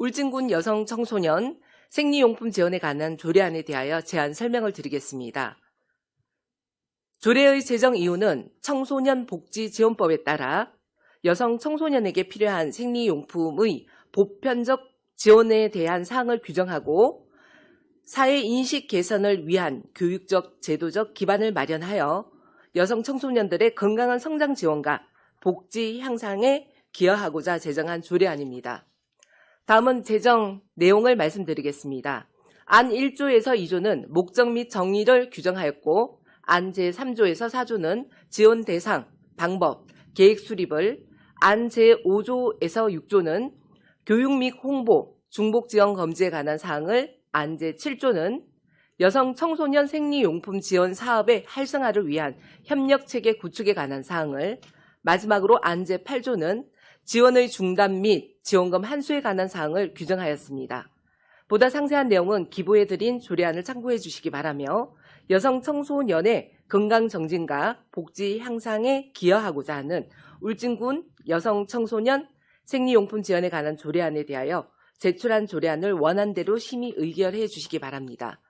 울진군 여성 청소년 생리용품 지원에 관한 조례안에 대하여 제안 설명을 드리겠습니다. 조례의 제정 이유는 청소년 복지 지원법에 따라 여성 청소년에게 필요한 생리용품의 보편적 지원에 대한 사항을 규정하고 사회 인식 개선을 위한 교육적, 제도적 기반을 마련하여 여성 청소년들의 건강한 성장 지원과 복지 향상에 기여하고자 제정한 조례안입니다. 다음은 제정 내용을 말씀드리겠습니다. 안 1조에서 2조는 목적 및 정의를 규정하였고 안 제3조에서 4조는 지원 대상, 방법, 계획 수립을 안 제5조에서 6조는 교육 및 홍보, 중복 지원 검지에 관한 사항을 안 제7조는 여성 청소년 생리용품 지원 사업의 활성화를 위한 협력 체계 구축에 관한 사항을 마지막으로 안 제 8조는 지원의 중단 및 지원금 한수에 관한 사항을 규정하였습니다. 보다 상세한 내용은 기부해드린 조례안을 참고해 주시기 바라며 여성 청소년의 건강 정진과 복지 향상에 기여하고자 하는 울진군 여성 청소년 생리용품 지원에 관한 조례안에 대하여 제출한 조례안을 원안대로 심의 의결해 주시기 바랍니다.